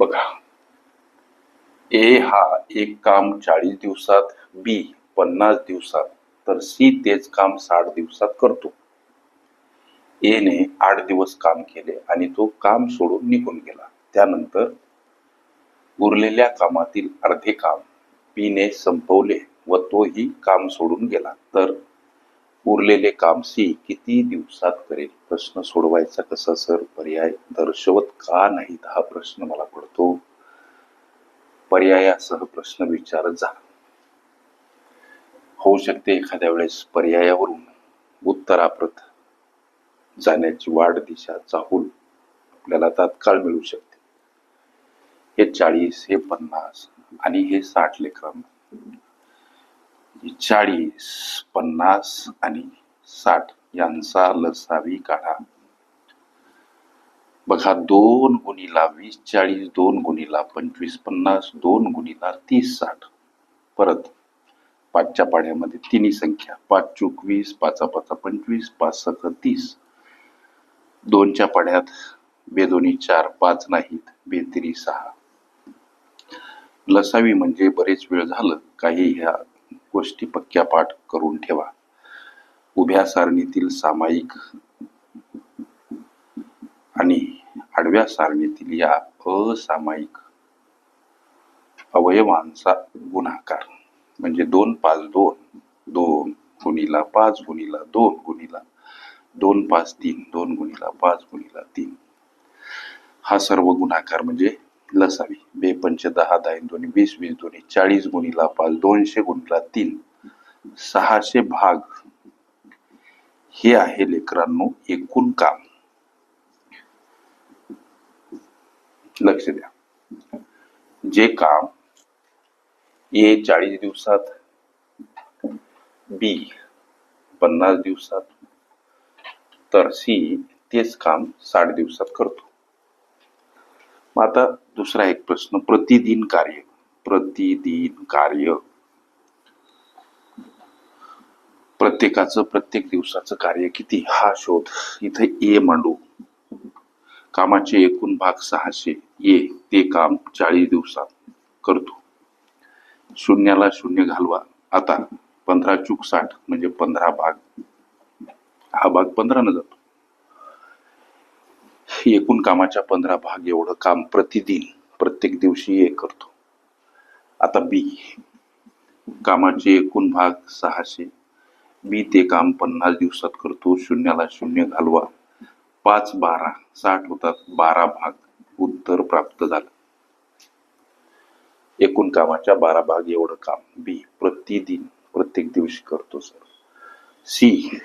बघा. ए हा एक काम चाळीस दिवसात बी पन्नास दिवसात तर सी तेच काम साठ दिवसात करतो. ए ने आठ दिवस काम केले आणि तो काम सोडून निघून गेला. त्यानंतर उरलेल्या कामातील अर्धे काम बी ने संपवले व तोही काम सोडून गेला. तर उरलेले काम सी किती दिवसात करेल? प्रश्न सोडवायचा कसा सर? पर्याय दर्शवत का नाहीत हा प्रश्न मला पर्यायासह प्रश्न विचारत जा. होऊ शकते एखाद्या वेळेस पर्यायावरून उत्तराप्रत जाण्याची वाढ दिशा चाहूल आपल्याला तात्काळ मिळू शकते. हे चाळीस हे पन्नास आणि हे साठ लेखन चाळीस पन्नास आणि साठ यांचा लसावी काढा. बघा दोन गुणीला वीस चाळीस दोन गुणीला पंचवीस पन्नास दोन गुणीला तीस साठ. परत पाचच्या पाड्यामध्ये तिन्ही संख्या. पाच चूक वीस पाचा पाचा पंचवीस पाच सक तीस. दोनच्या पाड्यात बेदोनी चार पाच नाहीत बेतिरी सहा. लसावी म्हणजे बरेच वेळ झालं काही ह्या गोष्टी पक्क्या पाठ करून ठेवा. उभ्या सारणीतील सामायिक आणि आडव्या सारणीतील या असामायिक अवयवांचा गुणाकार. म्हणजे दोन पाच दोन दोन गुणीला पाच गुणीला दोन गुणीला दोन पाच तीन दोन गुणीला पाच गुणीला तीन. हा सर्व गुणाकार म्हणजे लसावी. बे पंच दहा दहा दोन्ही वीस वीस दोन्ही चाळीस गुणीला पाच दोनशे गुणीला तीन. सहाशे भाग. हे आहे लेकरांनो एकूण काम. लक्ष द्या. जे काम ए चाळीस दिवसात बी पन्नास दिवसात तर सी तेच काम साठ दिवसात करतो. मग आता दुसरा एक प्रश्न प्रतिदिन कार्य प्रतिदिन कार्य. प्रत्येकाचं प्रत्येक दिवसाचं कार्य किती? हा शोध. इथे ए मांडू. कामाचे एकूण भाग सहाशे. ये ते काम चाळीस दिवसात करतो. शून्याला शून्य घालवा. आता पंधरा चूक साठ म्हणजे पंधरा भाग. हा भाग पंधरानं जातो. एकूण कामाच्या पंधरा भाग एवढं काम प्रतिदिन प्रत्येक दिवशी ये करतो. आता बी. कामाचे एकूण भाग सहाशे. बी ते काम पन्नास दिवसात करतो. शून्याला शून्य घालवा. पाच बारा साठ होतात. बारा भाग उत्तर प्राप्त झालं. एकूण कामाच्या बारा भाग एवढं काम बी प्रतिदिन प्रत्येक दिवशी करतो सर. सी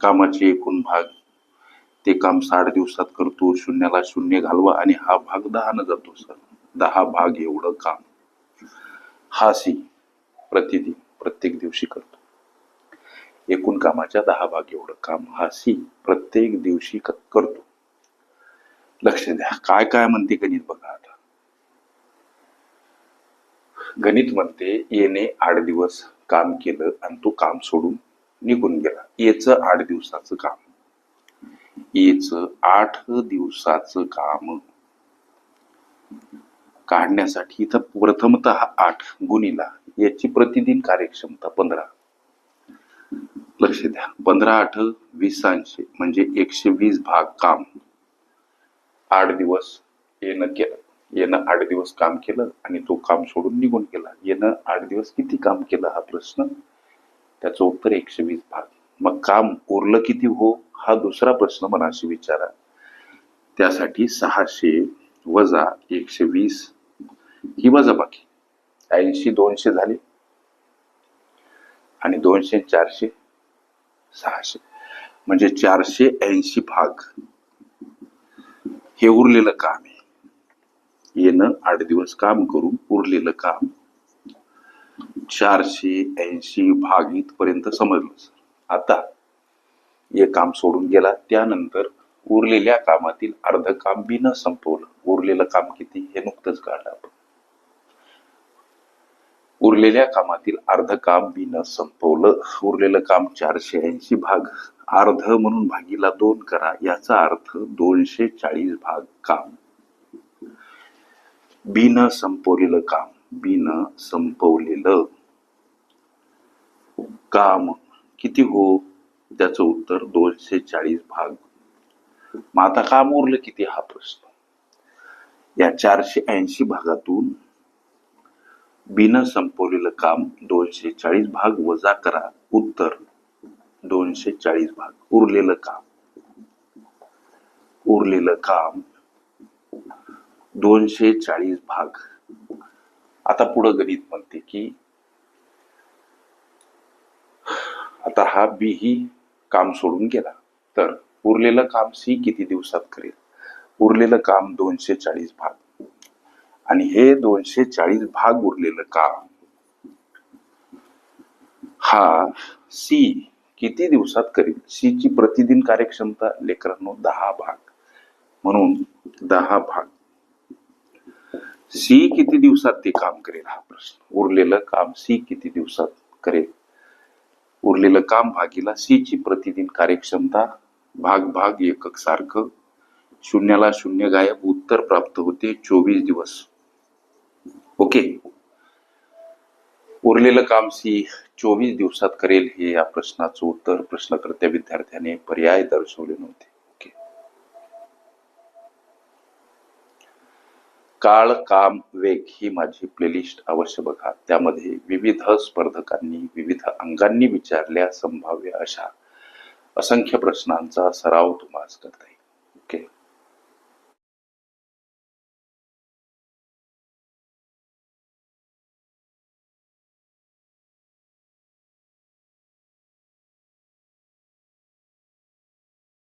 कामाचे एकूण भाग. ते काम साठ दिवसात करतो शून्याला शून्य घालवा आणि हा भाग दहानं जातो सर. दहा भाग एवढं काम. हा सी प्रतिदिन प्रत्येक दिवशी करतो. एकूण कामाच्या दहा भाग एवढं काम हा सी प्रत्येक दिवशी करतो. लक्ष द्या काय काय म्हणते गणित बघा आता. गणित म्हणते येणे आठ दिवस काम केलं आणि तो काम सोडून निघून गेला. येच आठ दिवसाचं काम. येच आठ दिवसाचं काम काढण्यासाठी इथं प्रथमतः आठ गुणीला याची प्रतिदिन कार्यक्षमता पंधरा. लक्ष द्या. पंधरा आठ वीस ऐंशी म्हणजे एकशे वीस भाग काम. आठ दिवस येणं केलं येणं आठ दिवस काम केलं आणि तो काम सोडून निघून गेला. येणं आठ दिवस किती काम केलं हा प्रश्न? त्याचं उत्तर एकशे वीस भाग. मग काम उरलं किती हो? हा दुसरा प्रश्न मनाशी विचारा. त्यासाठी सहाशे वजा एकशे वीस ही वजा बाकी. ऐंशी दोनशे झाले. आणि दोनशे चारशे सहाशे. म्हणजे चारशे ऐंशी भाग. हे उरलेलं काम आहे. येणं आठ दिवस काम करून उरलेलं काम. चारशे ऐंशी भाग इथपर्यंत समजलं आता हे काम सोडून गेला त्यानंतर उरलेल्या कामातील अर्ध काम बी न संपवलं. उरलेलं काम किती? हे नुकतंच काढलं आपण. उरलेल्या कामातील अर्ध काम मी न संपवलं. उरलेलं काम चारशे ऐंशी भाग. अर्ध म्हणून भागीला दोन करा याचा अर्थ दोनशे चाळीस भाग काम. बिन संपवलेलं काम बिन संपवलेलं काम. किती हो? त्याचं उत्तर दोनशे चाळीस भाग. मग आता काम उरलं किती? हा प्रश्न. या चारशे ऐंशी भागातून बिन संपवलेलं काम दोनशे चाळीस भाग वजा करा. उत्तर दोनशे चाळीस भाग. उरलेलं काम. उरलेलं काम. दोनशे चाळीस भाग. आता पुढं गणित म्हणते की आता हा बी ही काम सोडून गेला. तर उरलेलं काम सी किती दिवसात करेल? उरलेलं काम दोनशे चाळीस भाग. आणि हे दोनशे चाळीस भाग उरलेलं काम. हा सी किती दिवसात करेल? सी ची प्रतिदिन कार्यक्षमता लेकरांनो दहा भाग. म्हणून दहा भाग. सी किती दिवसात ते काम करेल? हा प्रश्न. उरलेलं काम सी किती दिवसात करेल? उरलेलं काम भागीला सी ची प्रतिदिन कार्यक्षमता भाग भाग एकक सारखं. शून्याला शून्य गायब उत्तर प्राप्त होते चोवीस दिवस. ओके. उरलेलं काम सी चोवीस दिवसात करेल हे या प्रश्नाचं उत्तर प्रश्नकर्त्या विद्यार्थ्याने पर्याय दर्शवले नव्हते. ओके. काळ काम वेग ही माझी प्लेलिस्ट अवश्य बघा. त्यामध्ये विविध स्पर्धकांनी विविध अंगांनी विचारल्या संभाव्य अशा असंख्य प्रश्नांचा सराव तुम्हाला करता येईल.